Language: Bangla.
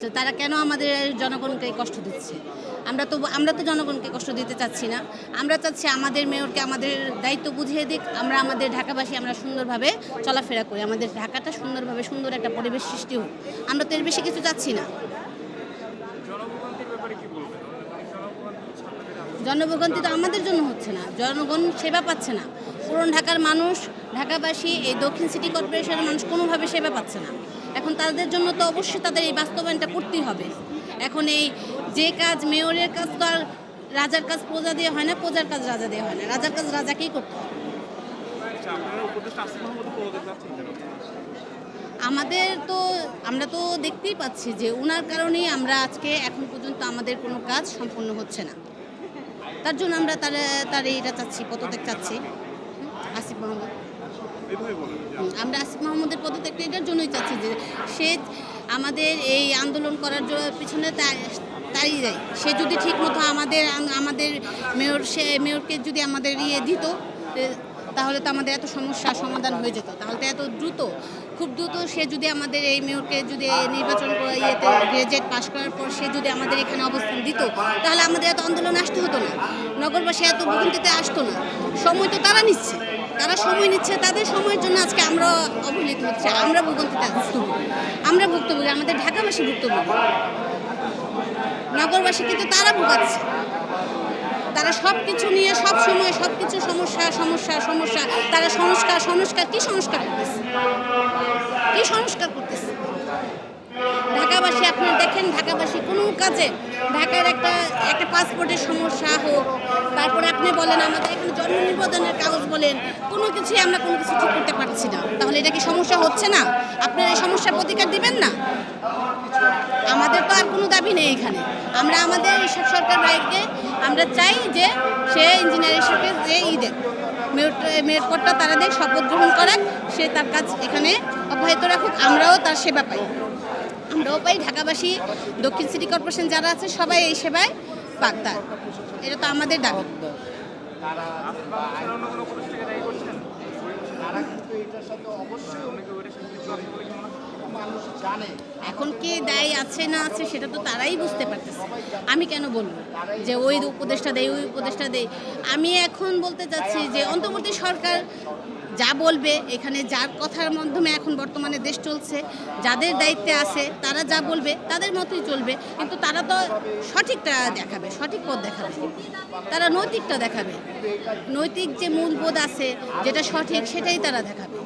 তারা কেন আমাদের জনগণকে কষ্ট দিচ্ছে? আমরা তো আমরা তো জনগণকে কষ্ট দিতে চাচ্ছি না। আমরা চাচ্ছি আমাদের মেয়রকে আমাদের দায়িত্ব বুঝিয়ে দিক। আমরা আমাদের ঢাকাবাসী আমরা সুন্দরভাবে চলাফেরা করি। আমাদের ঢাকাটা সুন্দরভাবে সুন্দর একটা পরিবেশ সৃষ্টি হোক। আমরা তো এর বেশি কিছু চাচ্ছি না। জনভোগান্তি তো আমাদের জন্য হচ্ছে না। জনগণ সেবা পাচ্ছে না। পুরন ঢাকার মানুষ ঢাকাবাসী এই দক্ষিণ সিটি কর্পোরেশনের মানুষ কোনোভাবে সেবা পাচ্ছে না। এখন তাদের জন্য তো অবশ্যই তাদের এই বাস্তবায়নটা করতেই হবে। এখন এই যে কাজ মেয়রের কাজ তো আর রাজার কাজ প্রজা দিয়ে হয় না প্রজার কাজ রাজা দিয়ে হয় না। রাজার কাজ রাজাকেই করতে হবে। আচ্ছা আমাদের তো আমরা তো দেখতেই পাচ্ছি যে ওনার কারণেই আমরা আজকে এখন পর্যন্ত আমাদের কোনো কাজ সম্পূর্ণ হচ্ছে না। তার জন্য আমরা তার তার এইটা চাচ্ছি পদত্যাগ চাচ্ছি। আসিফ মাহমুদ এইভাবে বলেন যে হুম, আমরা আসিফ মাহমুদের পদত্যাগটা এটার জন্যই চাচ্ছি যে সে আমাদের এই আন্দোলন করার পিছনে তা- তারই দেয় সে যদি ঠিকমতো আমাদের আমাদের মেয়র সে মেয়রকে যদি আমাদের ইয়ে দিত তাহলে তো আমাদের এত সমস্যার সমাধান হয়ে যেত। তাহলে তো এত দ্রুত, খুব দ্রুত সে যদি আমাদের এই মেয়রকে যদি নির্বাচন ইয়েতে গ্রেজুয়েট পাশ করার পর সে যদি আমাদের এখানে অবস্থান দিত, তাহলে আমাদের এত আন্দোলন আসতে হতো না। নগরবাসী এত ভূমিতে আসতো না। সময় তো তারা নিচ্ছে। তারা সময় নিচ্ছে, তাদের সময়ের জন্য আজকে আমরা অবহেলিত হচ্ছে, আমরা ভুগন্তিতে ভুক্তভোগী আমরা ভুক্তভোগী, আমাদের ঢাকাবাসী ভুক্তভোগী। নগরবাসী কিন্তু তারা ভুগাচ্ছে। তারা সব কিছু নিয়ে সব সময় সব কিছু সমস্যা সমস্যা সমস্যা, তারা সংস্কার সংস্কার, কি সংস্কার করতেছে? কি সংস্কার করতেছে? ঢাকাবাসী আপনারা দেখেন, ঢাকাবাসী কোনো কাজে, ঢাকার একটা একটা পাসপোর্টের সমস্যা হোক, তারপরে বলেন, আমাদের এখানে জন্ম নিবন্ধনের কাগজ বলেন, কোনো কিছুই আমরা কোনো কিছু ঠিক করতে পারছি না। তাহলে এটা কি সমস্যা হচ্ছে না? আপনারা এই সমস্যার প্রতিকার দিবেন না? আমাদের তো আর কোনো দাবি নেই এখানে। আমরা আমাদের ঈশ্বর সরকার ভাইকে আমরা চাই যে সে ইঞ্জিনিয়ার হিসেবে যে ই দেখ মেয়র পদটা তারা দেখ শপথ গ্রহণ করাক, সে তার কাজ এখানে অব্যাহত রাখুক, আমরাও তার সেবা পাই। আমরাও পাই, ঢাকাবাসী, দক্ষিণ সিটি কর্পোরেশন যারা আছে, সবাই এই সেবায় পাক তার। এটা তো আমাদের দাবি। আসিফ অন্য কোনো উপদেষ্টাকে দায়ী করছেন? তারা কিন্তু এটার সাথে অবশ্যই অনেকে ওইটার সাথে যুক্ত আছে বলে মনে মানুষ জানে। এখন কে দায়ী আছে না আছে সেটা তো তারাই বুঝতে পারতেছে। আমি কেন বলব যে ওই উপদেশটা দেয় ওই উপদেশটা দেয়? আমি এখন বলতে চাচ্ছি যে অন্তর্বর্তী সরকার যা বলবে, এখানে যার কথার মাধ্যমে এখন বর্তমানে দেশ চলছে, যাদের দায়িত্বে আছে, তারা যা বলবে, তাদের মতোই চলবে। কিন্তু তারা তো সঠিকটা দেখাবে, সঠিক পথ দেখাবে। তারা নৈতিকটা দেখাবে। নৈতিক যে মূলবোধ আছে, যেটা সঠিক, সেটাই তারা দেখাবে।